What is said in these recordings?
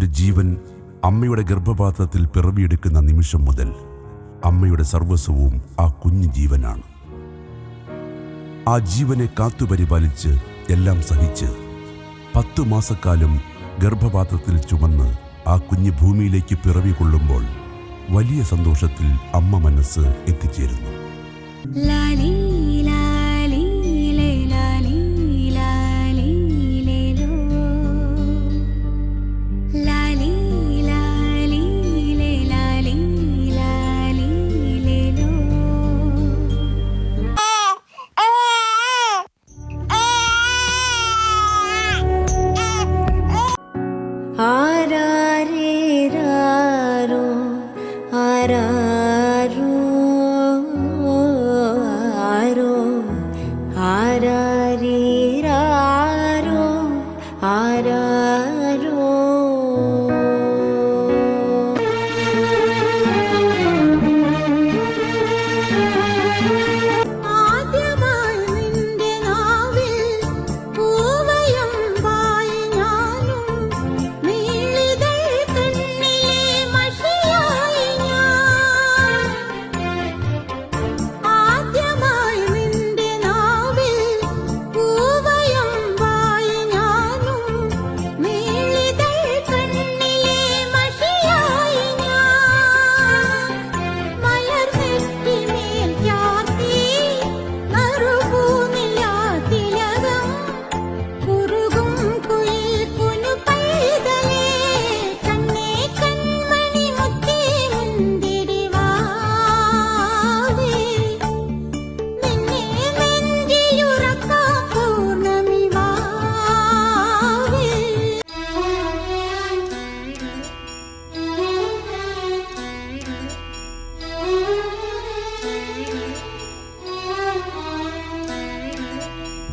ഒരു ജീവൻ അമ്മയുടെ ഗർഭപാത്രത്തിൽ പിറവിയെടുക്കുന്ന നിമിഷം മുതൽ അമ്മയുടെ സർവസ്വവും ആ കുഞ്ഞു ജീവനാണ്. ആ ജീവനെ കാത്തുപരിപാലിച്ച് എല്ലാം സഹിച്ച് പത്തു മാസക്കാലം ഗർഭപാത്രത്തിൽ ചുമന്ന് ആ കുഞ്ഞ് ഭൂമിയിലേക്ക് പിറവി കൊള്ളുമ്പോൾ വലിയ സന്തോഷത്തിൽ അമ്മ മനസ്സ് എത്തിച്ചേരുന്നു. ലാലി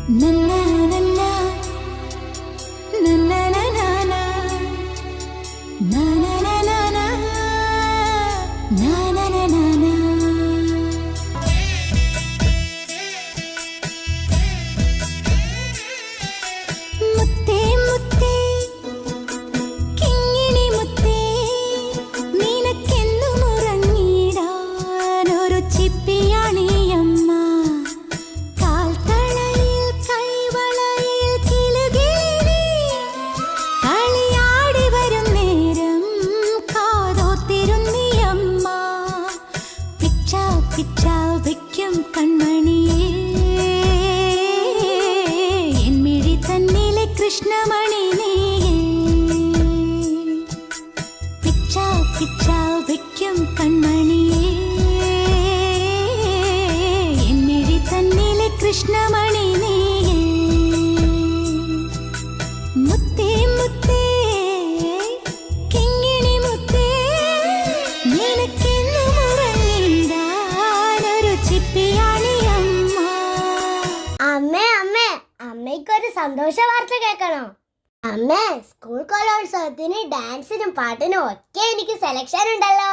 na na na പിച്ച പിച്ച വയ്ക്കും കൺമണിയേ. എന്മിഴി തന്നിലെ കൃഷ്ണമണി നീയേ. മുത്തേ മുത്തേ കിങ്ങിണി മുത്തേ. നിനക്കെന്നും ഉറങ്ങിടാനൊരു ചിപ്പിയാണി അമ്മ. അമ്മേ അമ്മേ അമ്മയ്ക്കൊരു സന്തോഷ വാർത്ത കേൾക്കണോ? അമ്മേ സ്കൂൾ കലോത്സവത്തിന് ഡാൻസിനും പാട്ടിനും ഒക്കെ എനിക്ക് സെലക്ഷൻ ഉണ്ടല്ലോ.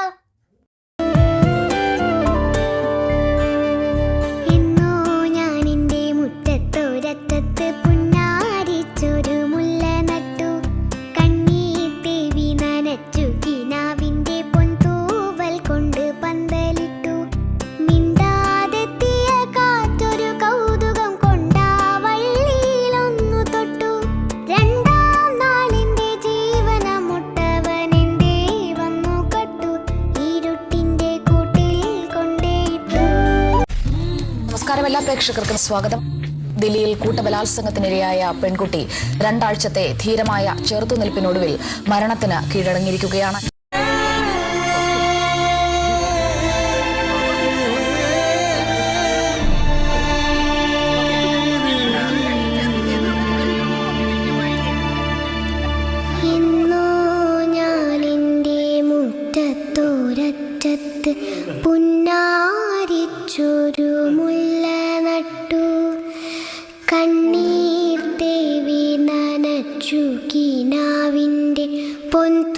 നമസ്കാരം എല്ലാ പ്രേക്ഷകർക്കും സ്വാഗതം. ദില്ലിയിൽ കൂട്ടബലാത്സംഗത്തിനിരയായ പെൺകുട്ടി രണ്ടാഴ്ചത്തെ ധീരമായ ചെറുത്തുനിൽപ്പിനൊടുവിൽ മരണത്തിന് കീഴടങ്ങിയിരിക്കുകയാണ്. മുറ്റത്തോരറ്റത്ത് പുന്നാരിച്ചൊരു മുല്ല നട്ടു. കണ്ണീർ ദേവി നനച്ചു കിനാവിന്റെ പൊൻതൂ